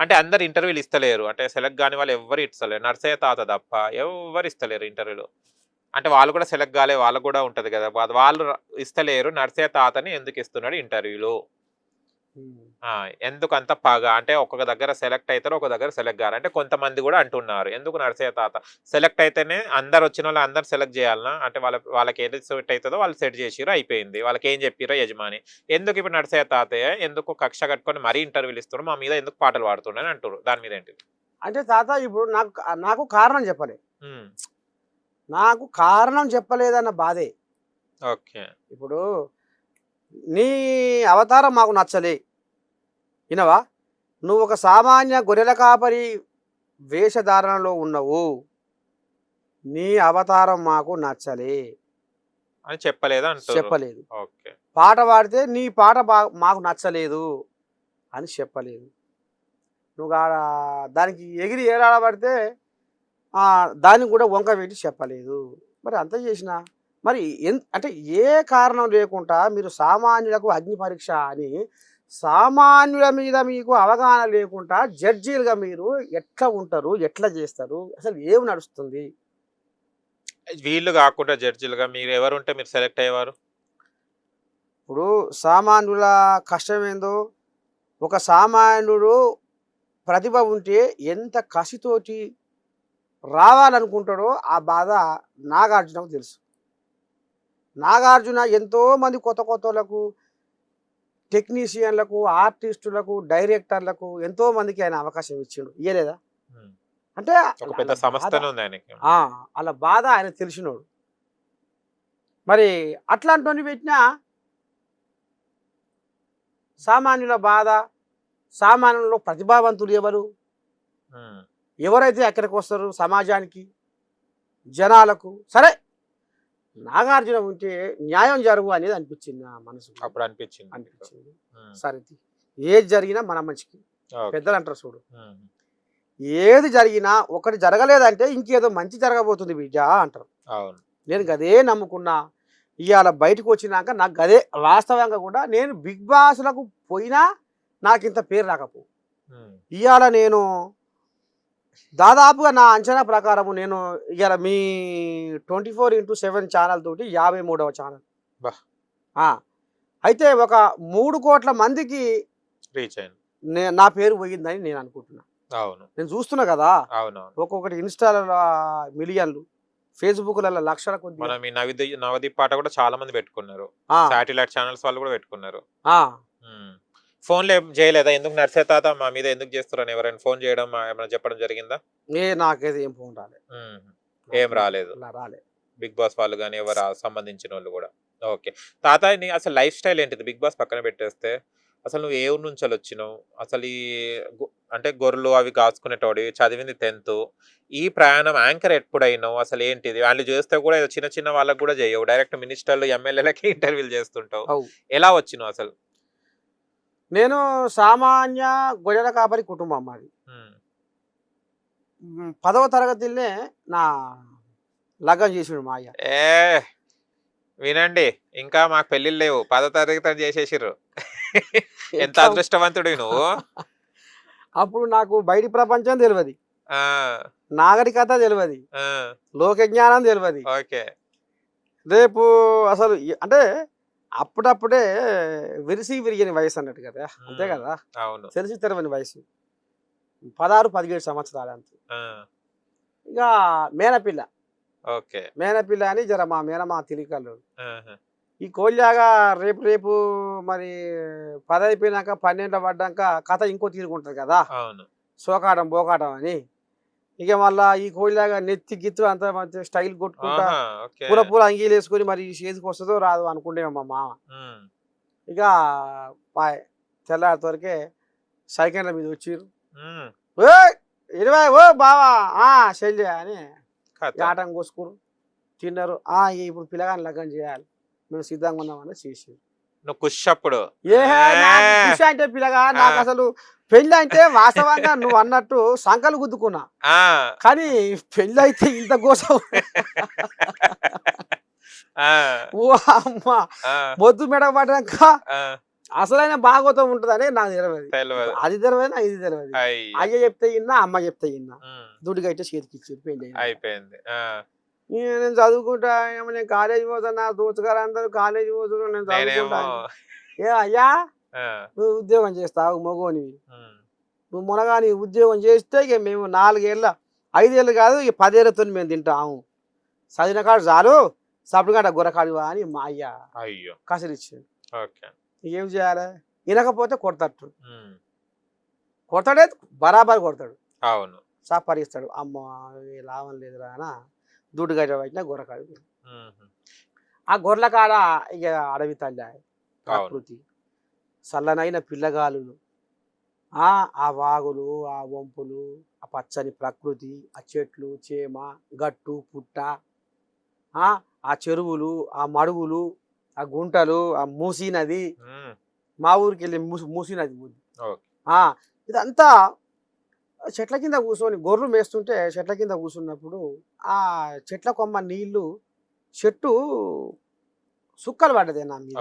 అంటే అందరు ఇంటర్వ్యూలు ఇస్తలేరు. అంటే సెలెక్ట్ కాని వాళ్ళు ఎవరు ఇస్తలేరు. నర్సయ్య తాత తప్ప ఎవరు ఇస్తలేరు ఇంటర్వ్యూలు. అంటే వాళ్ళు కూడా సెలెక్ట్ కాలే వాళ్ళకు కూడా ఉంటది కదా. వాళ్ళు ఇస్తలేరు. నర్సయ్య తాతని ఎందుకు ఇస్తున్నాడు ఇంటర్వ్యూలు? ఎందుకు అంత పగ? అంటే ఒక్కొక్క దగ్గర సెలెక్ట్ అవుతారు ఒక దగ్గర సెలెక్ట్ కారు అంటే కొంతమంది కూడా అంటున్నారు. ఎందుకు నర్సయ్య తాత? సెలెక్ట్ అయితేనే అందరు వచ్చిన వాళ్ళు అందరు సెలెక్ట్ చేయాలనా? అంటే వాళ్ళ వాళ్ళకి ఏది సెట్ అవుతుందో వాళ్ళు సెట్ చేసిరో అయిపోయింది. వాళ్ళకి ఏం చెప్పిరో యజమాని. ఎందుకు ఇప్పుడు నర్సయ్య తాతయ్య? ఎందుకు కక్ష కట్టుకొని మరీ ఇంటర్వ్యూలు ఇస్తున్నారు? మా మీద ఎందుకు పాటలు పాడుతుండే అని అంటారు దాని మీద ఏంటి అంటే తాత ఇప్పుడు నాకు నాకు కారణం చెప్పలే. నాకు కారణం చెప్పలేదన్న బాధే. ఓకే. ఇప్పుడు నీ అవతారం మాకు నచ్చలే. వినవా? నువ్వు ఒక సామాన్య గొర్రెల కాపరి వేషధారణలో ఉన్నవు. నీ అవతారం మాకు నచ్చలే. అని చెప్పలేదా చెప్పలేదు. పాట పాడితే నీ పాట బా మాకు నచ్చలేదు అని చెప్పలేదు. నువ్వు ఆడ దానికి ఎగిరి ఏడాడబడితే ఆ, దానికి కూడా వంక పెట్టి చెప్పలేదు. మరి అంత చేసిన? మరి అంటే ఏ కారణం లేకుండా మీరు సామాన్యులకు అగ్ని పరీక్ష అని సామాన్యుల మీద మీకు అవగాహన లేకుండా జడ్జీలుగా మీరు ఎట్లా ఉంటారు? ఎట్లా చేస్తారు? అసలు ఏమి నడుస్తుంది? వీళ్ళు కాకుండా జడ్జిలుగా మీరు ఎవరుంటే మీరు సెలెక్ట్ అయ్యేవారు? ఇప్పుడు సామాన్యుల కష్టం ఏందో ఒక సామాన్యుడు ప్రతిభ ఉంటే ఎంత కసితోటి రావాలనుకుంటాడో ఆ బాధ నాగార్జునకు తెలుసు. నాగార్జున ఎంతో మంది కొత్త కొత్తలకు టెక్నీషియన్లకు ఆర్టిస్టులకు డైరెక్టర్లకు ఎంతో మందికి ఆయన అవకాశం ఇచ్చిండు. ఇయ్యలేదా. అంటే సంస్థనే బాధ- ఆయన తెలిసినోడు. మరి అట్లాంటి పెట్టినా సామాన్యుల బాధ సామాన్యులలో ప్రతిభావంతులు ఎవరు? ఎవరైతే ఎక్కడికి వస్తారు? సమాజానికి జనాలకు. సరే నాగార్జున ఉంటే న్యాయం జరుగు అనేది అనిపించింది నా మనసు అప్పుడు అనిపించింది. అనిపించింది. సరే. ఏది జరిగినా మన మంచికి. పెద్దలు అంటారు చూడు. ఏది జరిగినా ఒకటి జరగలేదంటే ఇంకేదో మంచి జరగబోతుంది బిడ్డ అంటారు. నేను గదే నమ్ముకున్నా ఇవాళ బయటకు వచ్చినాక నాకు గదే వాస్తవంగా కూడా నేను బిగ్ బాస్లకు పోయినా నాకు ఇంత పేరు రాకపో. ఇవాళ నేను దాదాపుగా నా అంచనా ప్రకారము నేను ఇవాళ మీ twenty four into seven channel తోటి యాభై మూడవ ఛానల్. అయితే ఒక మూడు కోట్ల మందికి రీచ్ అయింది నే- పేరు పోయిందని నేను అనుకుంటున్నా. అవును. నేను చూస్తున్నా కదా? అవునవును. ఒక్కొక్కటి ఇన్స్టాలలో మిలియన్లు ఫేస్బుక్లలో లక్షల కొద్ది మనం ఈ నవది నవదీప్ పాట కూడా చాలా మంది పెట్టుకున్నారు. ఆ, శాటిలైట్ ఛానల్స్ వాళ్ళు కూడా పెట్టుకున్నారు. ఫోన్లు ఏం చేయలేదా? ఎందుకు నర్సే తాత మా మీద ఎందుకు చేస్తారని ఎవరైనా ఫోన్ చేయడం ఏమైనా చెప్పడం జరిగిందా? ఏ నాకైతే ఏం ఫోన్ రాలే ఉమ్. ఏం రాలేదు. బిగ్ బాస్ వాళ్ళు కానీ ఎవరు సంబంధించిన వాళ్ళు కూడా. ఓకే. తాత అసలు లైఫ్ స్టైల్ ఏంటిది? బిగ్ బాస్ పక్కన పెట్టేస్తే అసలు నువ్వు ఏ ఊరు నుంచి వచ్చినావు? అసలు ఈ అంటే గొర్రెలు అవి కాచుకునేటోడి చదివింది టెన్త్. ఈ ప్రయాణం యాంకర్ ఎప్పుడైనావు? అసలు ఏంటిది? వాళ్ళు చేస్తే కూడా చిన్న చిన్న వాళ్ళకి కూడా చేయవు. డైరెక్ట్ మినిస్టర్లు ఎమ్మెల్యేలకి ఇంటర్వ్యూలు చేస్తుంటావు. ఎలా వచ్చినావు అసలు? నేను సామాన్య గొర్రెల కాపరి కుటుంబం మాది. పదవ తరగతిలోనే నా లగ్గం చేసిండు మా అయ్య. ఏ వినండి ఇంకా మాకు పెళ్ళిళ్ళు లేవు. పదో తరగతి చేసేసిర్రు. ఎంత అదృష్టవంతుడు నువ్వు? అప్పుడు నాకు బయటి ప్రపంచం తెలియదు నాగరికత తెలియదు లోక జ్ఞానం తెలియదు ఓకే. రేపు అసలు అంటే అప్పుడప్పుడే విరిసి విరిగిన వయసు అన్నట్టు కదా అంతే. కదా? తెలిసి తెరవని వయసు. పదహారు పదిహేడు సంవత్సరాలు అంతే. ఇక మేనపిల్ల. ఓకే. మేనపిల్ల అని జర మా మేనమా తిరిగలు ఈ కోళ్ళాగా రేపు రేపు మరి పది అయిపోయినాక పన్నెండు పడ్డాక కథ ఇంకో తీరుకుంటుంది కదా? సోకాటం బోకాటం అని. ఇక మళ్ళా ఈ కోళ్ళాగా నెత్తి గిత్తు అంతా మంచి స్టైల్ కొట్టుకుంటా పూల పూల అంగీలు వేసుకొని మరి చేతికి వస్తుందో రాదు అనుకుంటే మా మామ. ఇక తెల్లారి వరకే సైకిళ్ళ మీద వచ్చిర్రు. ఓ ఇరవై ఓ బావా ఆ చెల్లి అని. ఈ ఆటం కోసుకురు తిన్నారు. ఆ ఇప్పుడు పిల్లగాని లగ్గం చేయాలి. మేము సిద్ధంగా ఉన్నామని చేసి నువ్వు కుష్ అప్పుడు. అంటే పిల్లగా నాకు. అసలు పెళ్ళి అంటే వాస్తవంగా నువ్వు అన్నట్టు సంకలు గుద్దుకున్నా. కానీ పెళ్ళి అయితే ఇంత కోసం ఓ అమ్మ. మొద్దు మెడ పడ్డాక అసలైన భాగవతం ఉంటుందని నాకు తెలియదు అది తెలియదు ఇది తెలియదు అయ్యి చెప్తే ఇన్నా అమ్మ చెప్తే ఇన్నా. దుడిగా అయితే చేతికి ఇచ్చారు పెళ్ళి. అయిపోయింది నేను చదువుకుంటా ఏమో నేను కాలేజీ పోతున్నా దోచుగారు అందరూ కాలేజీ పోతున్నా నేను చదువుకుంటా. ఏ అయ్యా నువ్వు ఉద్యోగం చేస్తావు మగోనివి నువ్వు మునగాని ఉద్యోగం చేస్తే ఇక మేము నాలుగేళ్ళ ఐదేళ్ళు కాదు ఇక పదేళ్ళతో మేము తింటాము చదివిన కాడు చాలు సప్పుడు గొర్రకాడివా అని మా అయ్య అయ్యో. కసిరిచ్చిండు. ఓకే. ఏం చేయాలి? వినకపోతే కొడతట్టు ఉమ్, కొడతాడే బరాబర్ కొడతాడు. అవును. సాపరిస్తాడు అమ్మ లాభం లేదురా అన దుడ్డు గడ్డ పట్టిన గొర్రకాడు ఆ గొర్రెల కాడ ఇక అడవి తల్లి ప్రకృతి. చల్లనైన పిల్లగాలులు. ఆ వాగులు ఆ వంపులు ఆ పచ్చని ప్రకృతి ఆ చెట్లు చేమ గట్టు పుట్ట ఆ ఆ చెరువులు ఆ మడుగులు ఆ గుంటలు ఆ మూసీ నది. మా ఊరికి వెళ్ళి మూసి నది ఇదంతా చెట్ల కింద కూర్చొని గొర్రెలు మేస్తుంటే చెట్ల కింద కూర్చున్నప్పుడు ఆ చెట్ల కొమ్మ నీళ్ళు చెట్టు సుక్కలు పడ్డది నా మీద.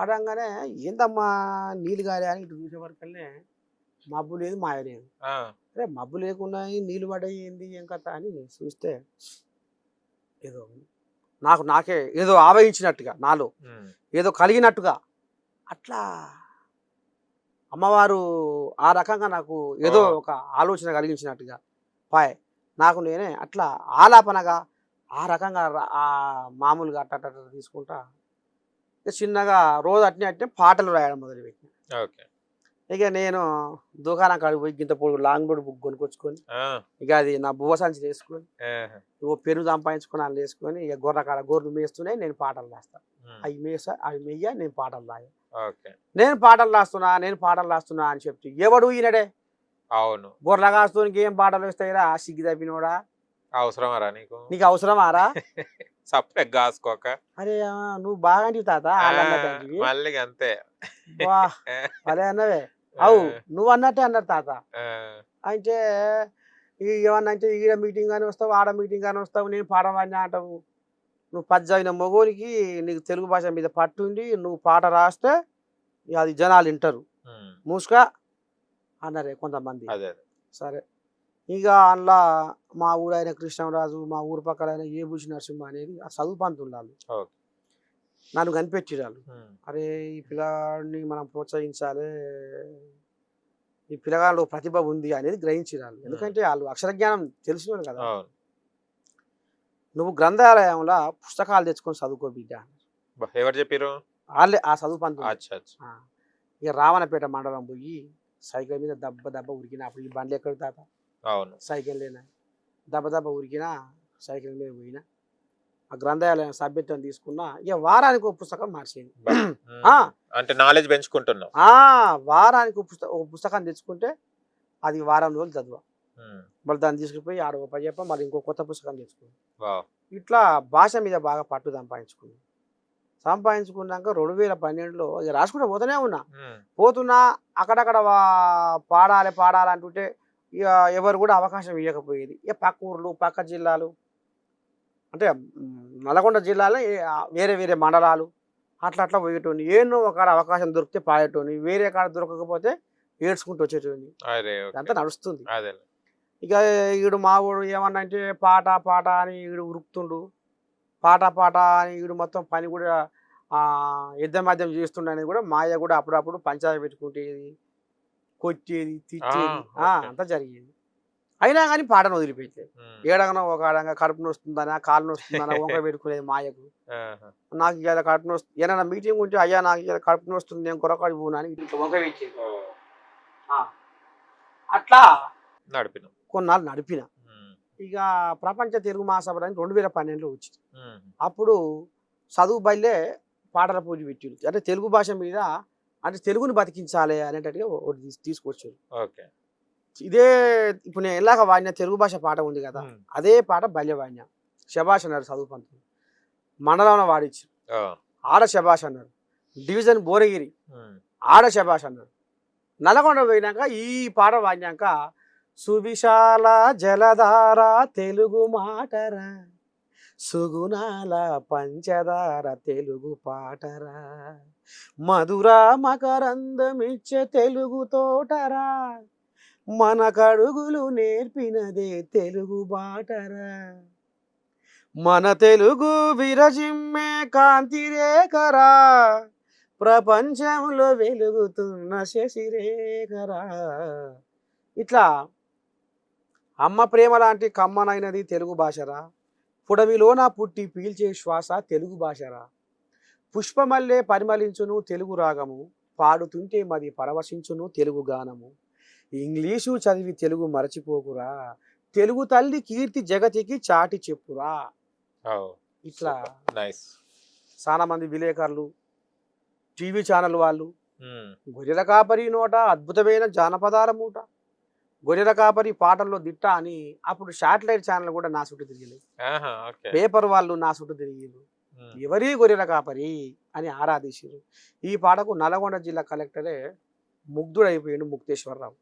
పడంగానే ఏందమ్మా నీళ్ళు గాలి అని ఇటు చూసే వరకల్నే మబ్బు లేదు మాయ లేదు. ఆ, అరే మబ్బు లేకుండా నీళ్ళు పడ్డాయి ఏంది ఏం కథ అని చూస్తే ఏదో నాకు నాకే ఏదో ఆవహించినట్టుగా నాలో. ఏదో కలిగినట్టుగా. అట్లా అమ్మవారు ఆ రకంగా నాకు ఏదో. ఒక ఆలోచన కలిగించినట్టుగా. పాయ్ నాకు నేనే అట్లా ఆలాపనగా ఆ రకంగా మామూలుగా అట్ట అట్ట తీసుకుంటా చిన్నగా రోజు అట్నే అట్నే పాటలు రాయడం మొదలుపెట్టిన. ఓకే. ఇక నేను దుకాణం కాడికి పోయి గింత పొడుగు లాంగ్ బోర్డు బుక్ కొనుక్కొచ్చుకొని ఆ, ఇక అది నా బువ్వ సంచి వేసుకొని ఓ పెరుగు సంపాదించుకొని అందులో వేసుకొని ఇక గొర్రె కాడ గొర్రెలు మేస్తూనే నేను పాటలు రాస్తాను అవి మేస అవి మెయ్య నేను పాటలు రాయ. ఓకే. నేను పాటలు రాస్తున్నా నేను పాటలు రాస్తున్నా అని చెప్తే ఎవడు ఈయనడే? అవును. బొర్ల కాస్తూనికి ఏం పాటలు వస్తాయిరా? సిగ్గి తప్పినోడా? అవసరమారా నీకు? నీకు అవసరమారా? కాసుకోక అరే నువ్వు బాగా అంటివి తాత మళ్ళీ అంతే. వా అరే అన్నవే. అవు నువ్వు అన్నట్టే అన్నారు తాత. అంటే ఈ ఏమన్నా అంటే ఈడ మీటింగ్ అని వస్తావు ఆడ మీటింగ్ అని వస్తావు నేను పాడవాడిని అంటావు. నువ్వు పద్జాయిన మొగోనికి నీకు తెలుగు భాష మీద పట్టుండి నువ్వు పాట రాస్తే అది జనాలు వింటారు మూసుగా అన్నారే కొంతమంది. అదే అదే. సరే. ఇక అందులో మా ఊరు అయిన కృష్ణరాజు మా ఊరు పక్కన అయిన ఏ భూషి నరసింహ అనేది ఆ చదువు పంతులు వాళ్ళు నన్ను కనిపెట్టిరు వాళ్ళు ఉమ్, అరే ఈ పిల్లగాడిని మనం ప్రోత్సహించాలి ఈ పిల్లగాళ్ళు ప్రతిభ ఉంది అనేది గ్రహించారు వాళ్ళు ఎందుకంటే వాళ్ళు అక్షర జ్ఞానం తెలిసిన కదా నువ్వు గ్రంథాలయంలో పుస్తకాలు తెచ్చుకొని చదువుకో బిడ్డ. ఎవరు చెప్పారు వాళ్ళే ఆ చదువు పంతులు. ఇక రావణపేట మండలం పోయి సైకిల్ మీద దెబ్బ దెబ్బ ఉరికిన అప్పుడు ఈ బండ్లు ఎక్కడ తాత అవును. సైకిల్ లేనా? దెబ్బ దెబ్బ ఉరికిన సైకిల్ మీద పోయినా ఆ గ్రంథాలయం సభ్యత్వం తీసుకున్నా ఇక వారానికి ఒక పుస్తకం మార్చింది. అంటే నాలెడ్జ్ పెంచుకుంటున్నావు. ఆ వారానికి ఒక పుస్తకం తెచ్చుకుంటే అది వారం రోజులు చదువు. మళ్ళీ దాన్ని తీసుకుపోయి ఆడ చెప్ప మళ్ళీ ఇంకో కొత్త పుస్తకం తెచ్చుకున్నాం వావ్. ఇట్లా భాష మీద బాగా పట్టు సంపాదించుకున్నాం. సంపాదించుకున్నాక రెండు వేల పన్నెండులో ఇక రాసుకుంటూ పోతూనే ఉన్నా. పోతున్నా అక్కడక్కడ వా- పాడాలి పాడాలి అంటుంటే ఇక ఎవరు కూడా అవకాశం ఇవ్వకపోయేది ఇక పక్క ఊర్లు పక్క జిల్లాలు అంటే నల్గొండ జిల్లాలో వేరే వేరే మండలాలు అట్లా అట్లా పోయేటోని ఏనో ఒక అవకాశం దొరికితే పాడేటోని వేరే కాడ దొరకకపోతే ఏడ్చుకుంటూ వచ్చేటోని. ఇదంతా నడుస్తుంది. ఇక ఈడు మావాడు ఏమన్నా అంటే పాట పాట అని ఈడు ఉరుకుతుండు. పాట పాట అని ఈడు మొత్తం పని కూడా యుద్ధ మధ్యం చేస్తుండని కూడా మాయ కూడా అప్పుడప్పుడు పంచాయతీ పెట్టుకుంటేది. కొట్టేది తిట్టేది. ఆ, ఆ. అంతా జరిగేది. అయినా కానీ పాటను వదిలిపెట్టలేదు. ఏడగనో ఒక ఆడంగా కడుపు నొస్తుందనా కాలు నొస్తుందనా వంక పెట్టుకునేది మాయకు. నాకు ఇవాళ కడుపు నొస్తుంది ఏదైనా మీటింగ్ ఉంటే అయ్యా నాకు ఇవాళ కడుపు నొస్తుంది నేను కొరకాడు పోను అని వంక పెట్టేది ఆ. అట్లా నడిపినావు కొన్నాళ్ళు నడిపిన. ఇక ప్రపంచ తెలుగు మహాసభ అని రెండు వేల పన్నెండులో వచ్చింది. అప్పుడు చదువు బయలే పాటల పూజ పెట్టిండు అంటే తెలుగు భాష మీద అంటే తెలుగుని బతికించాలి అనేటట్టుగా ఒకటి తీసు- తీసుకొచ్చారు. ఓకే. ఇదే ఇప్పుడు నేను ఎలాగ వాడిన తెలుగు భాష పాట ఉంది కదా అదే పాట బల్య వాడిన శభాష్ అన్నారు చదువు పంతులు. మండలంలో వాడిచ్చారు. ఓ, ఆడ శభాష్ అన్నారు. డివిజన్ భువనగిరి ఉమ్, ఆడ శభాష్ అన్నారు. నల్గొండ పోయినాక ఈ పాట వాడినాక సువిశాల జలధార తెలుగు మాటరా సుగుణాల పంచదార తెలుగు పాటరా. మధురా మకరందమిచ్చే తెలుగు తోటరా. మన కడుగులు నేర్పినదే తెలుగు బాటరా. మన తెలుగు విరజిమ్మే కాంతిరేఖరా. ప్రపంచంలో వెలుగుతున్న శశిరేఖరా. ఇట్లా అమ్మ ప్రేమ లాంటి కమ్మనైనది తెలుగు భాషరా. పుడమిలోన పుట్టి పీల్చే శ్వాస తెలుగు భాషరా. పుష్పమల్లే పరిమళించును తెలుగు రాగము పాడుతుంటే మది పరవశించును తెలుగు గానము. ఇంగ్లీషు చదివి తెలుగు మరచిపోకురా తెలుగు తల్లి కీర్తి జగతికి చాటి చెప్పురా. ఇట్లా నైస్. చాలా మంది విలేకరులు టీవీ ఛానల్ వాళ్ళు గొర్రెల కాపరి నోట అద్భుతమైన జానపదాల మూట గొర్రెల కాపరి పాటల్లో దిట్ట అని అప్పుడు శాటిలైట్ ఛానల్ కూడా నా చుట్టూ తిరిగి ఓకే. పేపర్ వాళ్ళు నా చుట్టూ తిరిగిరు ఎవరి గొర్రెల కాపరి అని ఆరాధించారు ఈ పాటకు నల్గొండ జిల్లా కలెక్టరే ముగ్ధుడైపోయిండు ముక్తేశ్వరరావు.